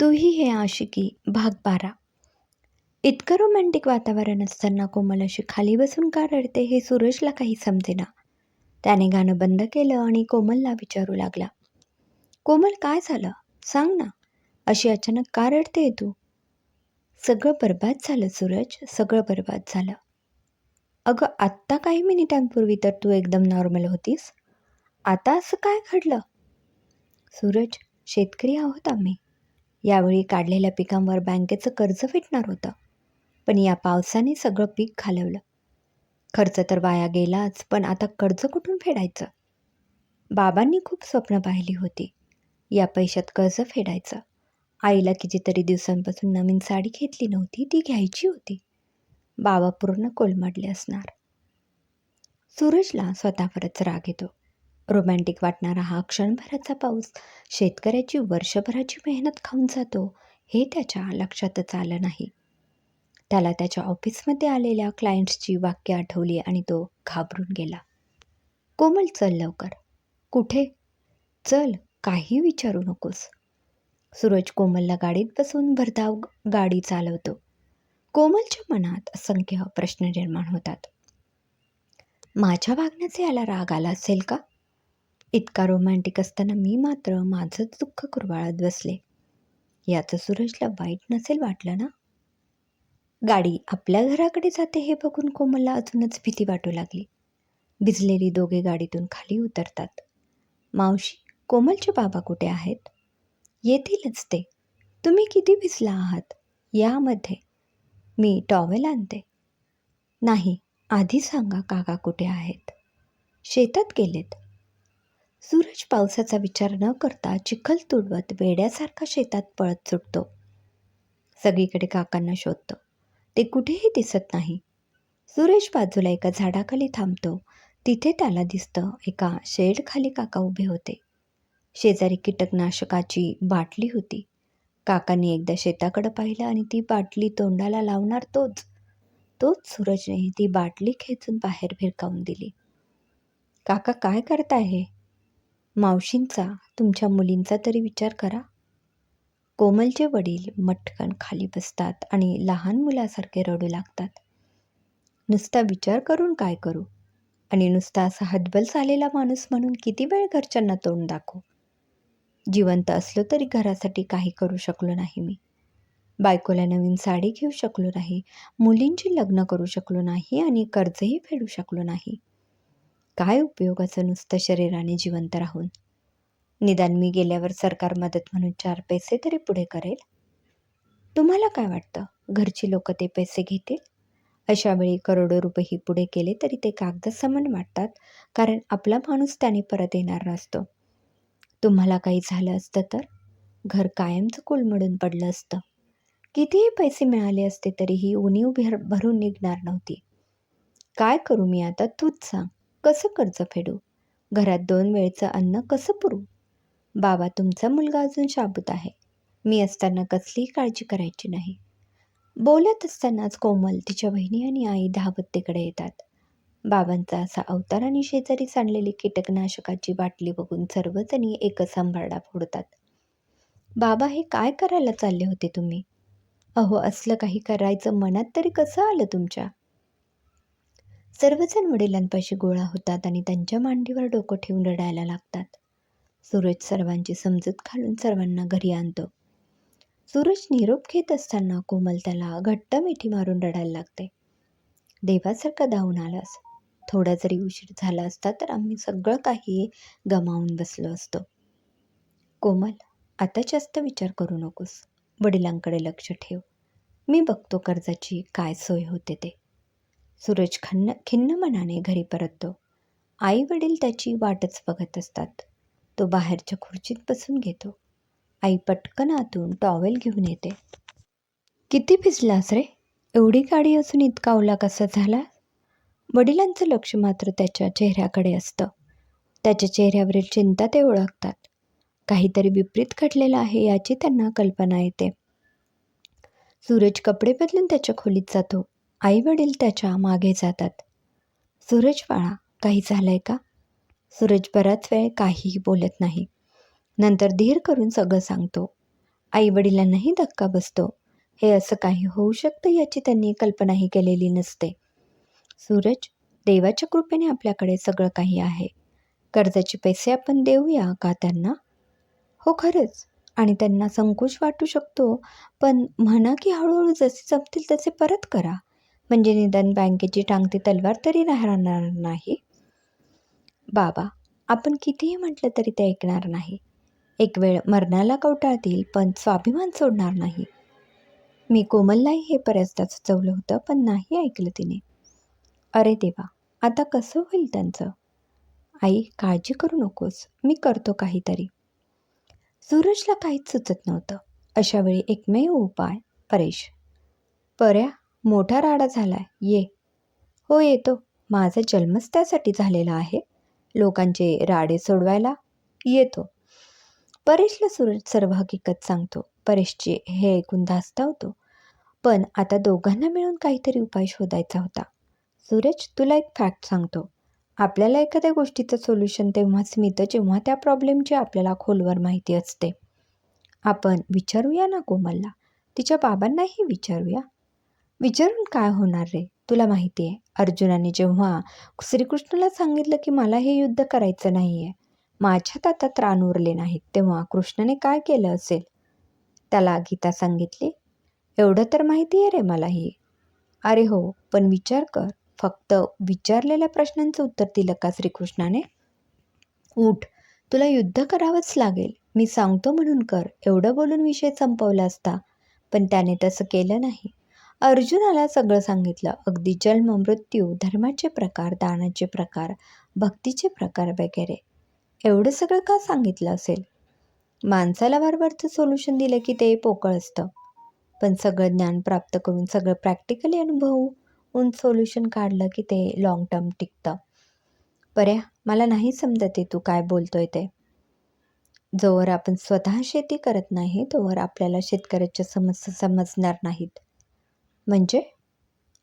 तूही हे आशिकी भाग बारा. इतकं रोमॅन्टिक वातावरण असताना कोमल अशी खाली बसून का रडते हे सूरजला काही समजेना. त्याने गाणं बंद केलं आणि कोमलला विचारू लागला. कोमल काय झालं? सांग ना. अशी अचानक का रडते तू? सगळं बरबाद झालं सूरज सगळं बरबाद झालं. अगं आत्ता काही मिनिटांपूर्वी तर तू एकदम नॉर्मल होतीस. आता असं काय घडलं? सूरज शेतकरी आहोत आम्ही. यावेळी काढलेल्या पिकांवर बँकेचं कर्ज फेटणार होतं. पण या पावसाने सगळं पीक घालवलं खर्च तर वाया गेलाच पण आता कर्ज कुठून फेडायचं? बाबांनी खूप स्वप्न पाहिली होती. या पैशात कर्ज फेडायचं. आईला कितीतरी दिवसांपासून नवीन साडी घेतली नव्हती ती घ्यायची होती. बाबा पूर्ण कोलमडले असणार. सूरजला स्वतःवरच राग येतो. रोमॅन्टिक वाटणारा हा क्षणभराचा पाऊस शेतकऱ्याची वर्षभराची मेहनत खाऊन जातो हे त्याच्या लक्षातच आलं नाही. त्याला त्याच्या ऑफिसमध्ये आलेल्या क्लायंट्सची वाक्य आठवली आणि तो घाबरून गेला. कोमल चल लवकर. कुठे? चल काही विचारू नकोस. सूरज कोमलला गाडीत बसून भरधाव गाडी चालवतो. कोमलच्या मनात असंख्य प्रश्न निर्माण होतात. माझ्या वागण्याचे याला राग आला असेल का? इतका रोमॅन्टिक असताना मी मात्र माझंच दुःख कुरवाळत बसले. याचं सूरजला वाईट नसेल वाटलं ना? गाडी आपल्या घराकडे जाते हे बघून कोमलला अजूनच भीती वाटू लागली. भिजलेली दोघे गाडीतून खाली उतरतात. मावशी कोमलचे बाबा कुठे आहेत? येतीलच ते. तुम्ही किती भिजला आहात? यामध्ये. मी टॉवेल आणते. नाही आधी सांगा काका कुठे आहेत? शेतात गेलेत. सूरज पावसाचा विचार न करता चिखल तुडवत वेड्यासारखा शेतात पळत सुटतो. सगळीकडे काकांना शोधतो. ते कुठेही दिसत नाही. सूरज बाजूला एका झाडाखाली थांबतो. तिथे त्याला दिसतं एका शेडखाली काका उभे होते. शेजारी कीटकनाशकाची बाटली होती. काकांनी एकदा शेताकडं पाहिलं आणि ती बाटली तोंडाला लावणार तोच. तोच सूरजने ती बाटली खेचून बाहेर भिरकावून दिली. काका काय करताय हे? मावशींचा तुमच्या मुलींचा तरी विचार करा. कोमलचे वडील मटकन खाली बसतात आणि लहान मुलासारखे रडू लागतात. नुसता विचार करून काय करू? आणि नुसता असा हतबल झालेला माणूस म्हणून किती वेळ घरच्यांना तोंड दाखवू? जिवंत असलो तरी घरासाठी काही करू शकलो नाही मी. बायकोला नवीन साडी घेऊ शकलो नाही. मुलींची लग्न करू शकलो नाही आणि कर्जही फेडू शकलो नाही. काय उपयोगाचं नुसतं शरीराने जिवंत राहून? निदान मी गेल्यावर सरकार मदत म्हणून चार पैसे तरी पुढे करेल? तुम्हाला काय वाटतं? घरची लोक ते पैसे घेतील? अशावेळी करोडो रुपयेही पुढे केले तरी ते कागद समान वाटतात कारण आपला माणूस त्याने परत येणार नसतो. तुम्हाला काही झालं असतं तर? घर कायमचं कोलमडून पडलं असतं. कितीही पैसे मिळाले असते तरीही उणीव भर भरून निघणार नव्हती. काय करू मी आता? तूच सांग. कसं कर्ज फेडू? घरात दोन वेळचं अन्न कसं पुरू? बाबा तुमचा मुलगा अजून शाबूत आहे. मी असताना कसलीही काळजी करायची नाही. बोलत असतानाच कोमल तिच्या बहिणी आणि आई धावत तिकडे येतात. बाबांचा असा अवतार आणि शेजारी सांडलेली कीटकनाशकाची बाटली बघून सर्वजणी एकच सांभाळा फोडतात. बाबा हे काय करायला चालले होते तुम्ही? अहो असलं काही करायचं मनात तरी कसं आलं तुमच्या? सर्वजण वडिलांपाशी गोळा होतात आणि त्यांच्या मांडीवर डोकं ठेवून रडायला लागतात. सूरज सर्वांची समजूत घालून सर्वांना घरी आणतो. सूरज निरोप घेत असताना कोमल त्याला घट्ट मिठी मारून रडायला लागते. देवासारखा धावून आलास. थोडा जरी उशीर झाला असता तर आम्ही सगळं काही गमावून बसलो असतो. कोमल आता जास्त विचार करू नकोस. वडिलांकडे लक्ष ठेव. मी बघतो कर्जाची काय सोय होते ते. सूरज खन्न खिन्न मनाने घरी परततो. आई वडील त्याची वाटच बघत असतात. तो बाहेरच्या खुर्चीत बसून घेतो. आई पटकन आतून टॉवेल घेऊन येते. किती भिजलास रे? एवढी गाडी असून इतका ओला कसा झाला? वडिलांचं लक्ष मात्र त्याच्या चेहऱ्याकडे असतं. त्याच्या चेहऱ्यावरील चिंता ते ओळखतात. काहीतरी विपरीत घडलेलं आहे याची त्यांना कल्पना येते. सूरज कपडे बदलून त्याच्या खोलीत जातो. आईवडील त्याच्यामागे जातात. सूरज बाळा काही आहे का? सूरज बराच वेळ काहीही बोलत नाही. नंतर धीर करून सगळं सांगतो. आईवडिलांनाही धक्का बसतो. हे असं काही होऊ शकतं याची त्यांनी कल्पनाही केलेली नसते. सूरज देवाच्या कृपेने आपल्याकडे सगळं काही आहे. कर्जाचे पैसे आपण देऊया का त्यांना? हो खरंच. आणि त्यांना संकोच वाटू शकतो. पण म्हणा की हळूहळू जसे जमतील तसे परत करा. म्हणजे निदान बँकेची टांगती तलवार तरी राहणार नाही. बाबा आपण कितीही म्हटलं तरी ते ऐकणार नाही. एक वेळ मरणाला कवटाळतील पण स्वाभिमान सोडणार नाही. मी कोमललाही हे बऱ्याचदा सुचवलं होतं पण नाही ऐकलं तिने. अरे देवा आता कसं होईल त्यांचं? आई काळजी करू नकोस मी करतो काहीतरी. सूरजला काहीच सुचत नव्हतं. अशावेळी एकमेव उपाय परेश. पर्या मोठा राडा झालाय. ये. हो येतो. माझा जन्मच त्यासाठी झालेला आहे. लोकांचे राडे सोडवायला येतो. परेशला सुर सर्व हकीकत सांगतो. परेशचे हे ऐकून धास्तावतो. पण आता दोघांना मिळून काहीतरी उपाय शोधायचा होता. सूरज तुला एक फॅक्ट सांगतो. आपल्याला एखाद्या गोष्टीचं सोल्युशन तेव्हाच मिळतं जेव्हा त्या प्रॉब्लेमची आपल्याला खोलवर माहिती असते. आपण विचारूया ना कोमलला? तिच्या बाबांनाही विचारूया? विचारून काय होणार रे? तुला माहिती आहे अर्जुनाने जेव्हा श्रीकृष्णाला सांगितलं की मला हे युद्ध करायचं नाही आहे माझ्या आता त्राण उरले नाहीत तेव्हा कृष्णाने काय केलं असेल? त्याला गीता सांगितली एवढं तर माहिती आहे रे मलाही अरे हो पण विचार कर फक्त विचारलेल्या प्रश्नांचं उत्तर दिलं का श्रीकृष्णाने? उठ तुला युद्ध करावंच लागेल मी सांगतो म्हणून कर एवढं बोलून विषय संपवला असता पण त्याने तसं केलं नाही. अर्जुनाला सगळं सांगितलं. अगदी जन्म मृत्यू धर्माचे प्रकार दानाचे प्रकार भक्तीचे प्रकार वगैरे. एवढं सगळं का सांगितलं असेल? माणसाला वरवरचं सोल्युशन दिलं की ते पोकळ असतं. पण सगळं ज्ञान प्राप्त करून सगळं प्रॅक्टिकली अनुभवून सोल्युशन काढलं की ते लाँग टर्म टिकतं. पर्या मला नाही समजत आहे तू काय बोलतोय ते. जोवर आपण स्वतः शेती करत नाही तोवर आपल्याला शेतकऱ्याच्या समस्या समजणार नाहीत. म्हणजे?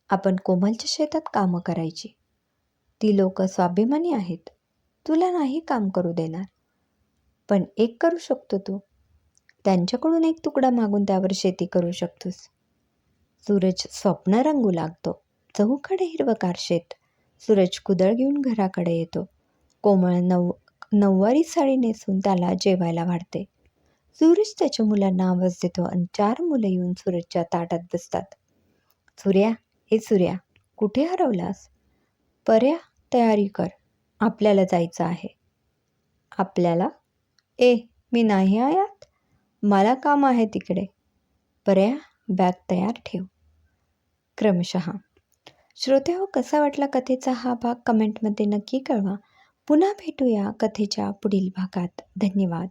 आपण कोमलच्या शेतात कामं करायची. ती लोक स्वाभिमानी आहेत. तुला नाही काम करू देणार. पण एक करू शकतो तू. त्यांच्याकडून एक तुकडा मागून त्यावर शेती करू शकतोस. सूरज स्वप्न रंगू लागतो. चहूकडे हिरवकार शेत. सूरज कुदळ घेऊन घराकडे येतो. कोमळ नव नऊवारी साडी नेसून त्याला जेवायला वाढते. सूरज त्याच्या मुलांना आवाज देतो आणि चार मुलं येऊन सूरजच्या ताटात बसतात. सूर्या हे सूर्या कुठे हरवलास? पर्या तयारी कर. आपल्याला जायचं आहे. आपल्याला? ए मी नाही आयात. मला काम आहे तिकडे. पर्या बॅग तयार ठेव. क्रमशः. श्रोत्या हो कसा वाटला कथेचा हा भाग? कमेंटमध्ये नक्की कळवा. पुन्हा भेटूया कथेच्या पुढील भागात. धन्यवाद.